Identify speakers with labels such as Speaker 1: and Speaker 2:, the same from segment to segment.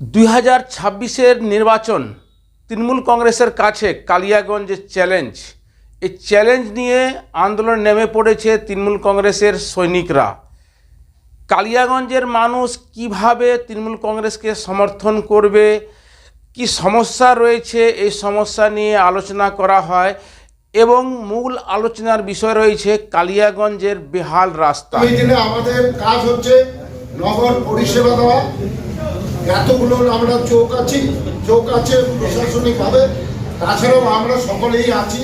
Speaker 1: দুই হাজার ছাব্বিশের নির্বাচন তৃণমূল কংগ্রেসের কাছে কালিয়াগঞ্জের চ্যালেঞ্জ এই চ্যালেঞ্জ নিয়ে আন্দোলন নেমে পড়েছে তৃণমূল কংগ্রেসের সৈনিকরা। কালিয়াগঞ্জের মানুষ কীভাবে তৃণমূল কংগ্রেসকে সমর্থন করবে, কি সমস্যা রয়েছে, এই সমস্যা নিয়ে আলোচনা করা হয় এবং মূল আলোচনার বিষয় রয়েছে কালিয়াগঞ্জের বেহাল রাস্তা।
Speaker 2: আমাদের কাজ হচ্ছে নগর পরিষেবা দেওয়া এতগুলো আমরা চোখ আছি চোখ আছে প্রশাসনিকভাবে। তাছাড়াও আমরা সকলেই আছি,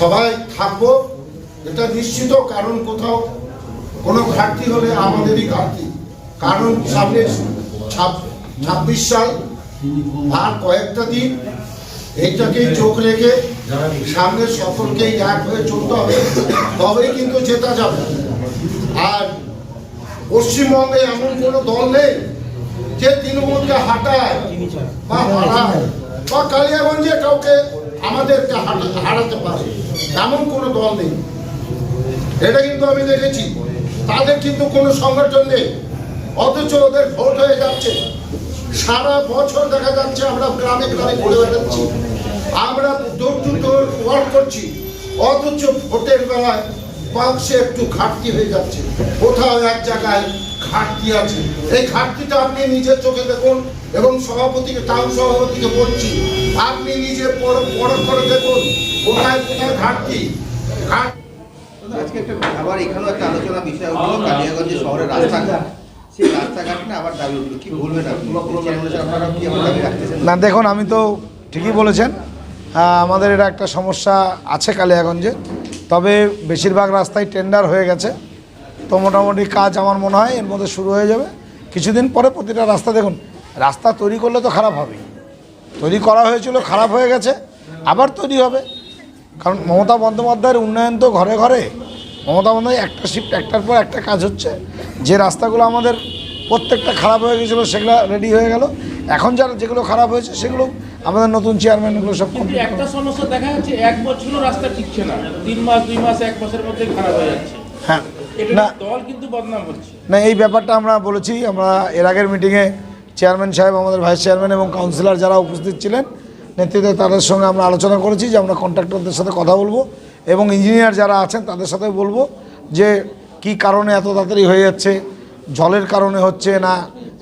Speaker 2: সবাই থাকব, এটা নিশ্চিত, কারণ কোথাও কোনো ঘাটতি হলে আমাদেরই ঘাটতি। কারণ সামনে ছাব্বিশ সাল, আর কয়েকটা দিন এইটাকেই চোখ রেখে সামনে সকলকেই এক হয়ে চলতে হবে, তবেই কিন্তু জেতা যাবে। আর পশ্চিমবঙ্গে এমন কোনো দল নেই যে তৃণমূলকে হাঁটায় বা হারায় বা কালিয়াগঞ্জে কাউকে আমাদেরকে হারাতে পারে, এমন কোনো দল নেই। এটা কিন্তু আমি দেখেছি। তাদের কিন্তু কোনো সংগঠন নেই। অথচ ওদের ভোট হয়ে যাচ্ছে। সারা বছর দেখা যাচ্ছে আমরা গ্রামে গ্রামে ঘুরে বেড়াচ্ছি। আমরা ডোর টু ডোর ওয়ার্ক করছি। অথচ ভোটের বেলায় বাক্সে একটু ঘাটতি হয়ে যাচ্ছে। কোথাও এক জায়গায় ঘাটতি আছে। এই ঘাটতিটা আপনি নিজের চোখে দেখুন এবং সভাপতিকে টাউন সভাপতিকে বলছি আপনি নিজে পরখ পরখ করে দেখুন কোথায় কোথায় ঘাটতি। ঘাট
Speaker 3: আজকে একটা আবার এখানেও একটা আলোচনা বিষয় উঠল কালিয়াগঞ্জে শহরের রাস্তাঘাট। সেই রাস্তাঘাট না আবার দাবি উঠল। কি বলবেন আপনি? আপনারা কি আমার দাবি রাখতেছেন?
Speaker 4: না দেখুন আমি তো ঠিকই বলেছেন। আহ, আমাদের এটা একটা সমস্যা আছে কালিয়াগঞ্জে। তবে বেশিরভাগ রাস্তায় টেন্ডার হয়ে গেছে। তো মোটামুটি কাজ আমার মনে হয় এর মধ্যে শুরু হয়ে যাবে। কিছুদিন পরে প্রতিটা রাস্তা দেখুন, রাস্তা তৈরি করলে তো খারাপ হবেই। তৈরি করা হয়েছিল, খারাপ হয়ে গেছে, আবার তৈরি হবে। কারণ মমতা বন্দ্যোপাধ্যায়ের উন্নয়ন তো ঘরে ঘরে। মমতা বন্দ্যোপাধ্যায় একটা শিফট একটার পর একটা কাজ হচ্ছে। যে রাস্তাগুলো আমাদের প্রত্যেকটা খারাপ হয়ে গেছিল, সেগুলো রেডি হয়ে গেল। এখন যারা যেগুলো খারাপ হয়েছে, সেগুলো আমাদের নতুন চেয়ারম্যানগুলো সব
Speaker 5: কিন্তু একটা সমস্যা দেখা যাচ্ছে এক বছরও রাস্তা ঠিকছে না। তিন মাস দুই মাস এক মাসের মধ্যে খারাপ হয়ে যাচ্ছে।
Speaker 4: হ্যাঁ। না।
Speaker 5: দল কিন্তু বদনাম হচ্ছে
Speaker 4: না এই ব্যাপারটা আমরা বলেছি আমরা এর আগের মিটিংয়ে চেয়ারম্যান সাহেব আমাদের ভাইস চেয়ারম্যান এবং কাউন্সিলর যারা উপস্থিত ছিলেন নেতৃত্বে তাদের সঙ্গে আমরা আলোচনা করেছি যে আমরা কন্ট্রাক্টরদের সাথে কথা বলব এবং ইঞ্জিনিয়ার যারা আছেন তাদের সাথে বলব যে কি কারণে এত তাড়াতাড়ি হয়ে যাচ্ছে জলের কারণে হচ্ছে না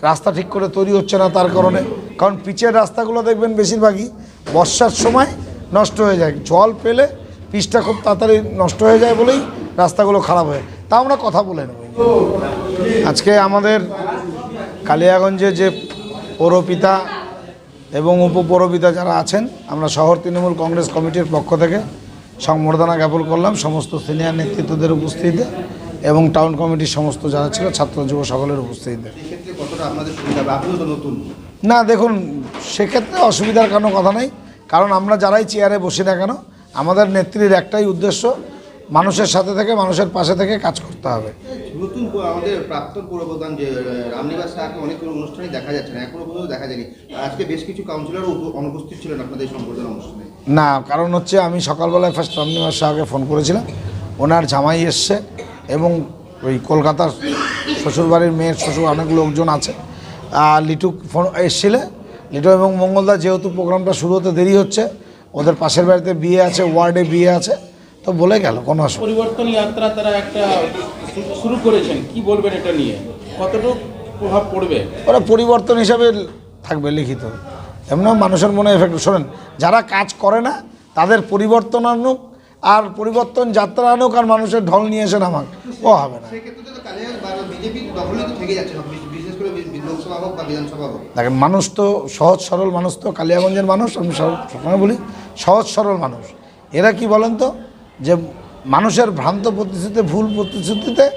Speaker 4: রাস্তা ঠিক করে তৈরি হচ্ছে না তার কারণে। কারণ পিচের রাস্তাগুলো দেখবেন বেশিরভাগই বর্ষার সময় নষ্ট হয়ে যায়। জল পেলে পিচটা খুব তাড়াতাড়ি নষ্ট হয়ে যায় বলেই রাস্তাগুলো খারাপ হয় তা আমরা কথা বলে নেব। আজকে আমাদের কালিয়াগঞ্জে যে পৌরপিতা এবং উপপৌরপিতা যারা আছেন, আমরা শহর তৃণমূল কংগ্রেস কমিটির পক্ষ থেকে সংবর্ধনা জ্ঞাপন করলাম সমস্ত সিনিয়র নেতৃত্বদের উপস্থিতিতে এবং টাউন কমিটির সমস্ত যারা ছিল, ছাত্র, যুব সকলের উপস্থিতিতে। না দেখুন সেক্ষেত্রে অসুবিধার কোনো কথা নেই। কারণ আমরা যারাই চেয়ারে বসি না কেন আমাদের নেত্রীর একটাই উদ্দেশ্য মানুষের সাথে থেকে মানুষের পাশে থেকে কাজ করতে হবে।
Speaker 3: নতুন আমাদের প্রাক্তন পূর্বপ্রধান যে রামনিবাস স্যারকে অনেকগুলো অনুষ্ঠানই দেখা যাচ্ছে না এখনও পর্যন্ত দেখা যায়নি। আজকে বেশ কিছু কাউন্সিলরও উপ- অনুপস্থিত ছিলেন আপনাদের সংবর্ধনা অনুষ্ঠানে।
Speaker 4: না কারণ হচ্ছে আমি সকালবেলায় ফার্স্ট রামনিবাস শাহকে ফোন করেছিলাম। ওনার জামাই এসছে এবং ওই কলকাতার শ্বশুরবাড়ির মেয়ের শ্বশুর অনেক লোকজন আছে। লিটু ফোন এসছিলে। লিটু এবং মঙ্গলদা যেহেতু প্রোগ্রামটা শুরু হতে দেরি হচ্ছে ওদের পাশের বাড়িতে বিয়ে আছে ওয়ার্ডে বিয়ে আছে তো বলে গেল কোনো অসুবিধা
Speaker 5: পরিবর্তন যাত্রা তারা একটা শুরু করেছেন কি বলবেন এটা নিয়ে? কতটুকু প্রভাব পড়বে?
Speaker 4: ওরা পরিবর্তন হিসাবে থাকবে লিখিত। এমন মানুষের মনে এফেক্ট শোনেন যারা কাজ করে না তাদের পরিবর্তন আনুক আর পরিবর্তন যাত্রা আনুক আর মানুষের ঢল নিয়ে এসে নামাক ও হবে না। দেখেন, মানুষ তো সহজ সরল মানুষ তো কালিয়াগঞ্জের মানুষ, আমি সব- সবসময় বলি, সহজ সরল মানুষ। এরা কি বলেন তো, যে মানুষের ভ্রান্ত প্রতিশ্রুতিতে ভুল প্রতিশ্রুতিতে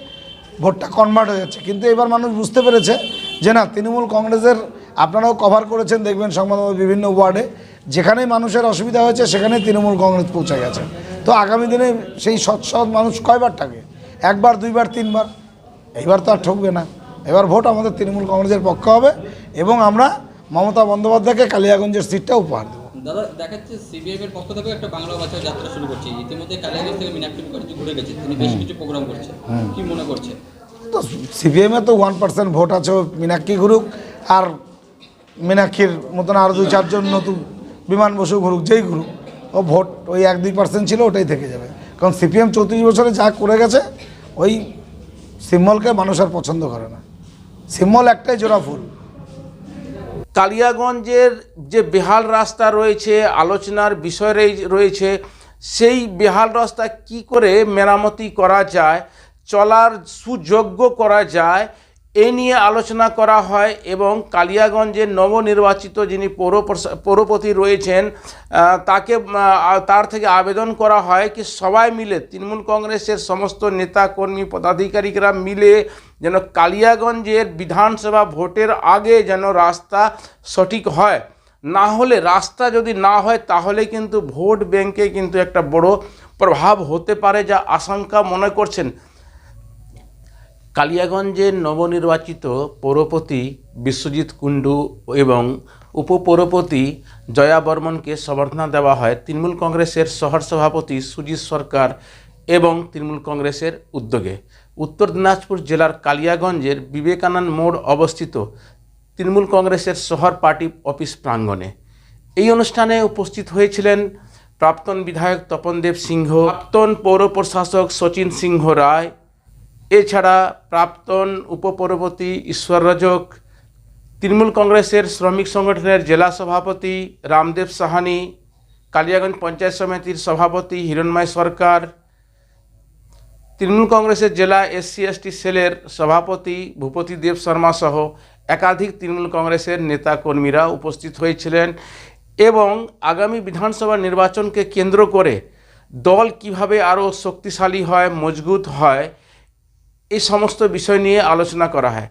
Speaker 4: ভোটটা কনভার্ট হয়ে যাচ্ছে। কিন্তু এবার মানুষ বুঝতে পেরেছে যে না, তৃণমূল কংগ্রেসের আপনারাও কভার করেছেন, দেখবেন সংবাদ বিভিন্ন ওয়ার্ডে, যেখানেই মানুষের অসুবিধা হয়েছে, সেখানেই তৃণমূল কংগ্রেস পৌঁছে গেছে। তো আগামী দিনে সেই সৎ সৎ মানুষ কয়বার থাকে? একবার, দুইবার, তিনবার? এইবার তো আর ঠকবে না। এবার ভোট আমাদের তৃণমূল কংগ্রেসের পক্ষে হবে এবং আমরা মমতা বন্দ্যোপাধ্যায়কে কালিয়াগঞ্জের সিটটা উপহার দেবো।
Speaker 6: দাদা দেখাচ্ছে সিবিএম এর পক্ষ থেকে একটা বাংলা ভাষার যাত্রা শুরু করছে। ইতিমধ্যে কালিয়াগঞ্জ থেকে মীনাক্ষী মুখার্জি ঘুরে গেছে। তিনি বেশ কিছু প্রোগ্রাম করছে। কি মনে করছে?
Speaker 4: তো সিপিএমে তো ওয়ান পার্সেন্ট ভোট আছে ও মীনাক্ষী গুরুক আর মীনাক্ষীর মতন আরও দুই চারজন নতুন বিমান বসু ঘুরুক যেই ঘুরুক ও ভোট ওই এক দুই পার্সেন্ট ছিল ওটাই থেকে যাবে। কারণ সিপিএম চৌত্রিশ বছরে যা করে গেছে ওই সিম্বলকে মানুষ আর পছন্দ করে না। সিম্বল একটাই জোড়া ফুল।
Speaker 1: কালিয়াগঞ্জের যে বেহাল রাস্তা রয়েছে, আলোচনার বিষয় রয়েছে, সেই বেহাল রাস্তা কি করে মেরামতি করা যায়, চলার সুযোগ্য করা যায় এ নিয়ে আলোচনা করা হয় এবং কালিয়াগঞ্জের নবনির্বাচিত যিনি পৌর পৌরপতি রয়েছেন তাকে তার থেকে আবেদন করা হয় কি সবাই মিলে, তৃণমূল কংগ্রেসের সমস্ত নেতা কর্মী পদাধিকারীরা মিলে যেন কালিয়াগঞ্জের বিধানসভা ভোটের আগে যেন রাস্তা সঠিক হয়। না হলে রাস্তা যদি না হয়, তাহলে কিন্তু ভোট ব্যাংকে কিন্তু একটা বড় প্রভাব হতে পারে যা আশঙ্কা মনে করছেন। কালিয়াগঞ্জের নবনির্বাচিত পৌরপতি বিশ্বজিৎ কুণ্ডু এবং উপপৌরপতি জয়া বর্মনকে সম্বর্ধনা দেওয়া হয় তৃণমূল কংগ্রেসের শহর সভাপতি সুজিত সরকার এবং তৃণমূল কংগ্রেসের উদ্যোগে। উত্তর দিনাজপুর জেলার কালিয়াগঞ্জের বিবেকানন্দ মোড় অবস্থিত তৃণমূল কংগ্রেসের শহর পার্টি অফিস প্রাঙ্গণে। এই অনুষ্ঠানে উপস্থিত হয়েছিলেন প্রাক্তন বিধায়ক তপনদেব সিংহ, প্রাক্তন পৌর প্রশাসক সচিন সিংহ রায় এছাড়া প্রাক্তন উপপৌরপতি ঈশ্বর রজক তৃণমূল কংগ্রেসের শ্রমিক সংগঠনের জেলা সভাপতি রামদেব সাহানি, কালিয়াগঞ্জ পঞ্চায়েত সমিতির সভাপতি হিরণময় সরকার, তৃণমূল কংগ্রেসের জেলা এসসি এসটি সেলের সভাপতি ভূপতি দেব শর্মা সহ একাধিক তৃণমূল কংগ্রেসের নেতা কর্মীরা উপস্থিত হয়েছিলেন এবং আগামী বিধানসভা নির্বাচনকে কেন্দ্র করে দল কীভাবে আরও শক্তিশালী হয়, মজবুত হয় এই সমস্ত বিষয় নিয়ে আলোচনা করা হয়।